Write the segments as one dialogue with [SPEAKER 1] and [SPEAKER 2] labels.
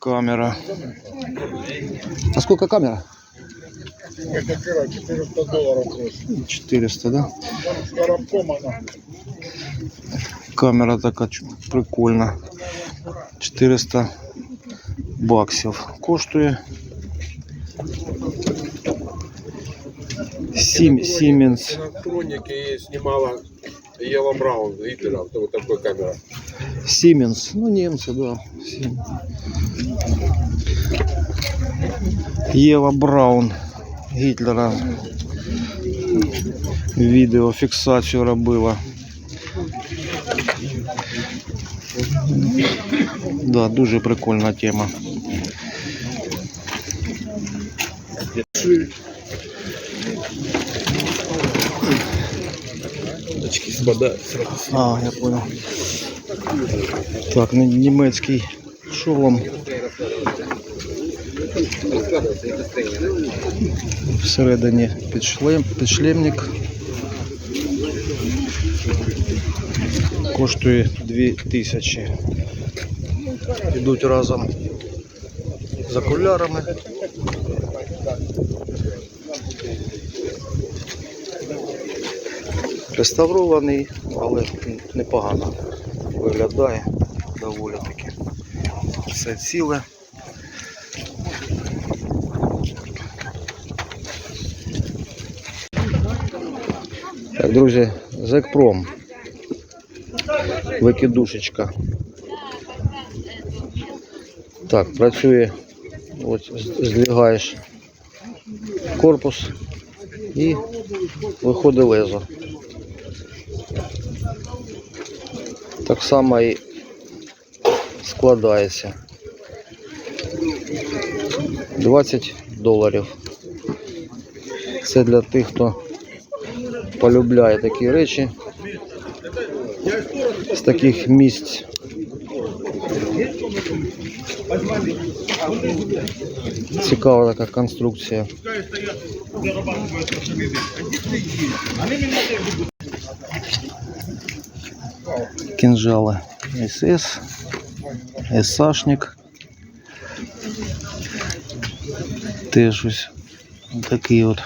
[SPEAKER 1] Камера. А сколько камера?
[SPEAKER 2] Это пера 400 долларов просто.
[SPEAKER 1] 400, да?
[SPEAKER 2] С коробком она.
[SPEAKER 1] Камера така ч- прикольна. 400 баксів коштує. Сім, Сіменс.
[SPEAKER 3] На хронике снимала Ева Браун Гитлера, вот такой камера.
[SPEAKER 1] Сіменс. Ну, німці, да. Сім. Єва Браун Гітлера. Відеофіксацію робила. Да, дуже прикольна тема.
[SPEAKER 3] Очки спадают.
[SPEAKER 1] А, я понял. Так, німецький шолом. Всередині підшлем, підшлемник. Коштує 2000. Йдуть разом з окулярами. Реставрований, але непогано виглядає доволі таки. Все ціле. Так, друзі, Зекпром. Викидушечка. Так, працює. Ось здвигаєш корпус і виходить лезо. Так само і складається. 20 доларів. Це для тих, хто полюбляє такі речі. З таких місць. Цікава така конструкція. Кинжали СС, САшник. Теж ось такий от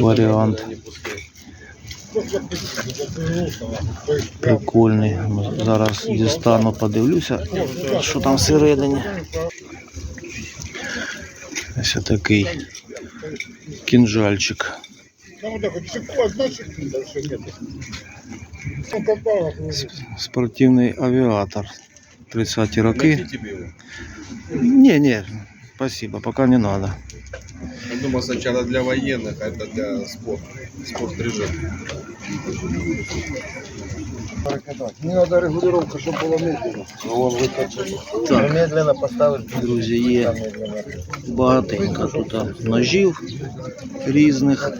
[SPEAKER 1] варіант. Прикольний. Зараз дістану, подивлюся, що там всередині. Ось такий кінжальчик. Спортивний авіатор. 30-ті роки. Ні, ні. спасибо, пока не надо.
[SPEAKER 3] Я думал сначала для военных, а это для спорта. Спорт режим.
[SPEAKER 2] Мне надо регулировка, чтобы было медленно. Он выкачал.
[SPEAKER 1] Так.
[SPEAKER 2] Медленно поставить.
[SPEAKER 1] Друзі, є багатенько тут ножів різних.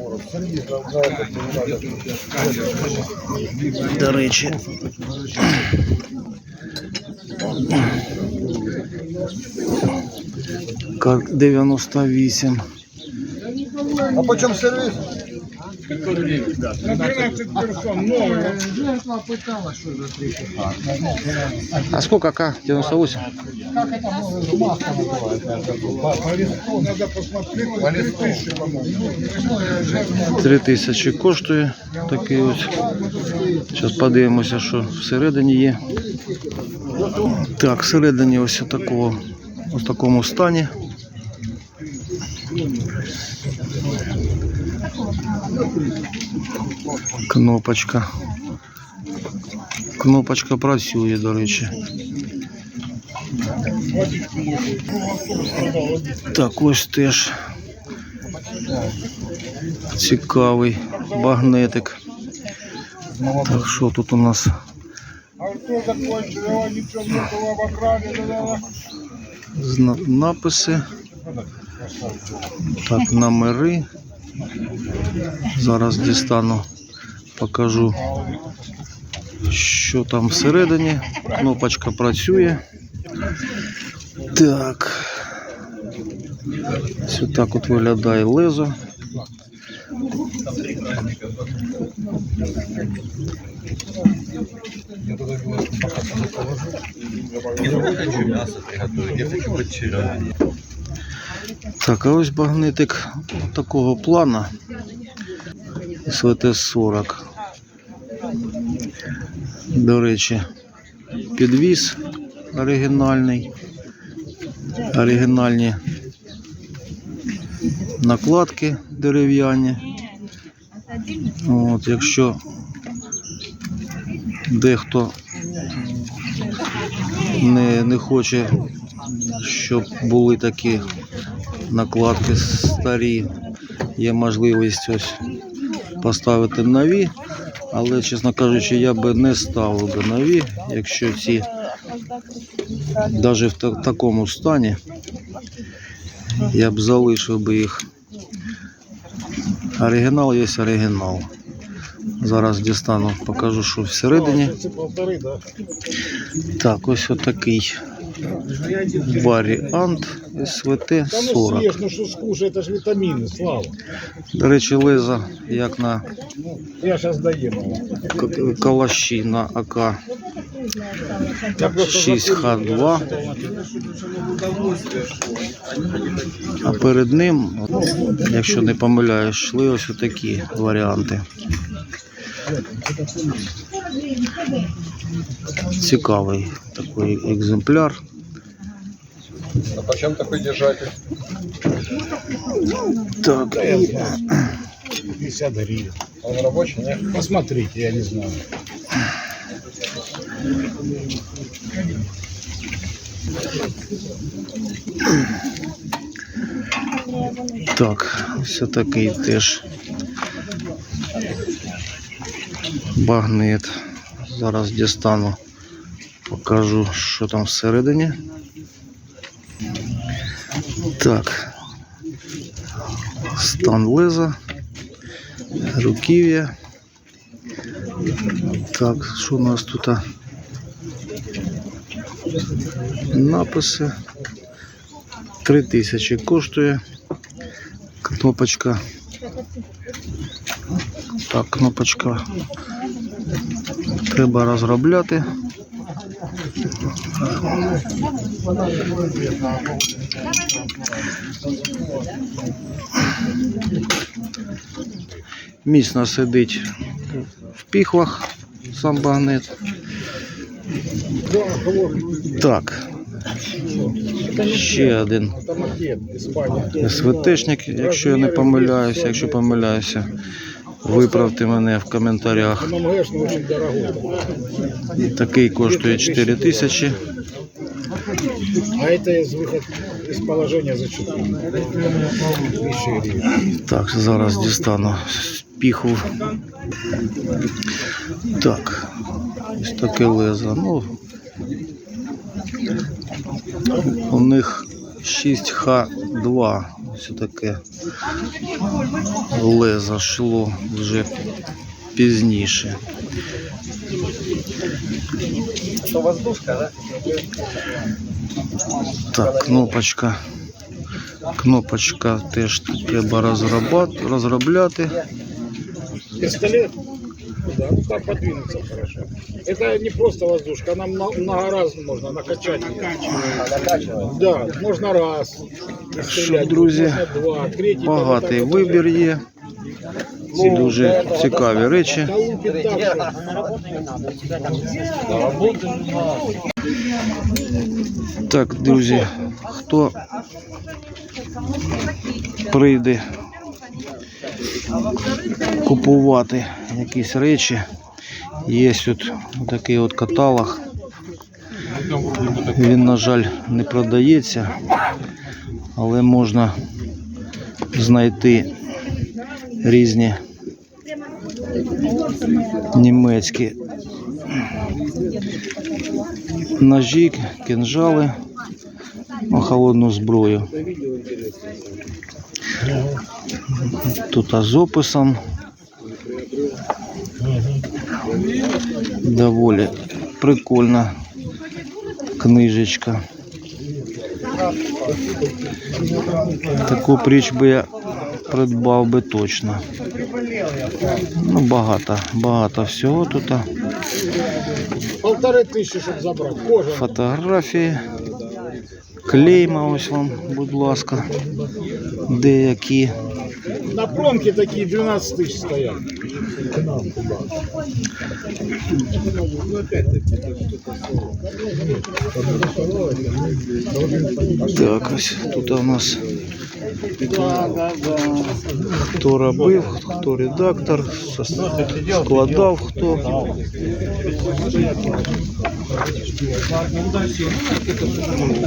[SPEAKER 1] До речі. Как 98.
[SPEAKER 2] А почем сервис? На 12 персон, новый.
[SPEAKER 1] А сколько К? 98?
[SPEAKER 2] Как это можно? Маска называется. По листу надо посмотреть. По листу, по-моему.
[SPEAKER 1] 3000 коштує такий ось. Зараз подивимося, що всередині є. Так, всередині ось такого, ось в такому стані. Кнопочка. Кнопочка працює, до речі. Так, ось теж цікавий магнетик. Так, що тут у нас? Написи. Так, номери. Зараз дістану, покажу, що там всередині. Кнопочка працює. Так. Ось так от виглядає лезо.
[SPEAKER 2] Я туда белорусскую пока положу.
[SPEAKER 4] Я хочу мясо приготовить, я хочу подчерять.
[SPEAKER 1] Так, а ось багнетик такого плана. СВТ-40. До речі, підвіз оригінальний. Оригінальні накладки дерев'яні. От, якщо дехто не, не хоче, щоб були такі накладки старі, є можливість ось поставити нові, але, чесно кажучи, я би не ставив би нові, якщо ці навіть в такому стані, я б залишив би їх. Оригінал є оригінал. Зараз дістану, покажу, що всередині. Так, ось отакий варіант СВТ
[SPEAKER 2] Да ну
[SPEAKER 1] 40.
[SPEAKER 2] съешь, ну что скушай, это же витамины, Слава.
[SPEAKER 1] До речі, леза, як на
[SPEAKER 2] Я сейчас доем его.
[SPEAKER 1] к- калаші на АК
[SPEAKER 2] Я просто
[SPEAKER 1] 6Х2. А перед ним, от, якщо не помиляюсь, йшли ось такі варіанти. Цікавий такий екземпляр.
[SPEAKER 4] А почем такой держатель?
[SPEAKER 1] Так,
[SPEAKER 2] Да, я
[SPEAKER 1] і
[SPEAKER 2] знаю. 50 гривен.
[SPEAKER 4] Он рабочий, нет?
[SPEAKER 2] Посмотрите, я не знаю.
[SPEAKER 1] Так, ось такий теж багнет. Зараз дістану, покажу, що там всередині. Так. Стан леза, руків'я. Так, що у нас тут? Написи. 3000 коштує. Кнопочка. Так, кнопочка. Треба розробляти. Міцно сидить в піхвах сам багнет. Так, ще один. СВТшник, якщо я не помиляюся, якщо помиляюся, виправте мене в коментарях.
[SPEAKER 2] ММГшный очень дорогой.
[SPEAKER 1] Такий коштує 4 тисячі.
[SPEAKER 2] А это из выход из положения за 4. Тысяча гривен.
[SPEAKER 1] Так, зараз дістану піху. Так, ось таке лезо. Ну, у них 6Х2. Ось таке лезо йшло вже пізніше.
[SPEAKER 4] Это воздушка?
[SPEAKER 1] Так, кнопочка. Кнопочка теж треба розробляти. розробляти
[SPEAKER 2] Пистолет? Да, ну так подвинуться хорошо. Это не просто воздушка, она мно- много раз можно накачать. её. Да, можно раз.
[SPEAKER 1] Що, друзі,
[SPEAKER 2] можно два, третий.
[SPEAKER 1] Багатий
[SPEAKER 2] там,
[SPEAKER 1] вибір є. Ці дуже цікаві речі.
[SPEAKER 2] Да лупит так, что-
[SPEAKER 1] Так, друзі, хто прийде купувати якісь речі, є тут такий от каталог. Він, на жаль, не продається, але можна знайти різні німецькі ножі, кинжали, ну, холодну зброю. Тут а з описом. Доволі прикольна книжечка. Таку притч би я придбав би точно. Ну, багато, багато всього тут.
[SPEAKER 2] Полторы тысячи, чтобы забрать. Кожа.
[SPEAKER 1] Фотографії. Клейма ось вам, будь ласка. Деякі.
[SPEAKER 2] На промке такие 12 тысяч стоят.
[SPEAKER 1] Так, ось тут у нас хто робив, хто редактор, складав хто.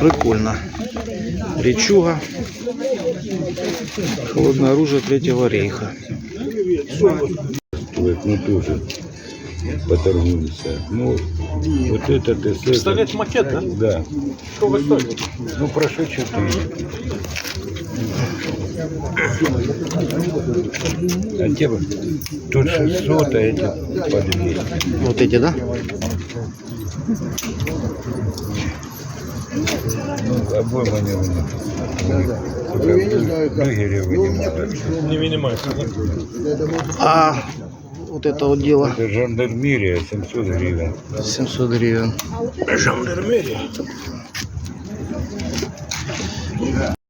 [SPEAKER 1] Прикольно. Речуга. Холодное оружие Третьего рейха.
[SPEAKER 5] Вот, ну тоже поторгуемся. Ну, вот это ты Пистолет макет, да? Да. Ну, прошу четыре. А те вот тут 600, а эти по 200.
[SPEAKER 1] Вот эти, да?
[SPEAKER 5] Ну, обойма не вынимают. Бюгере вынимают.
[SPEAKER 1] А вот это вот дело
[SPEAKER 5] Это жандармерия 700 гривен.
[SPEAKER 1] 700 гривен.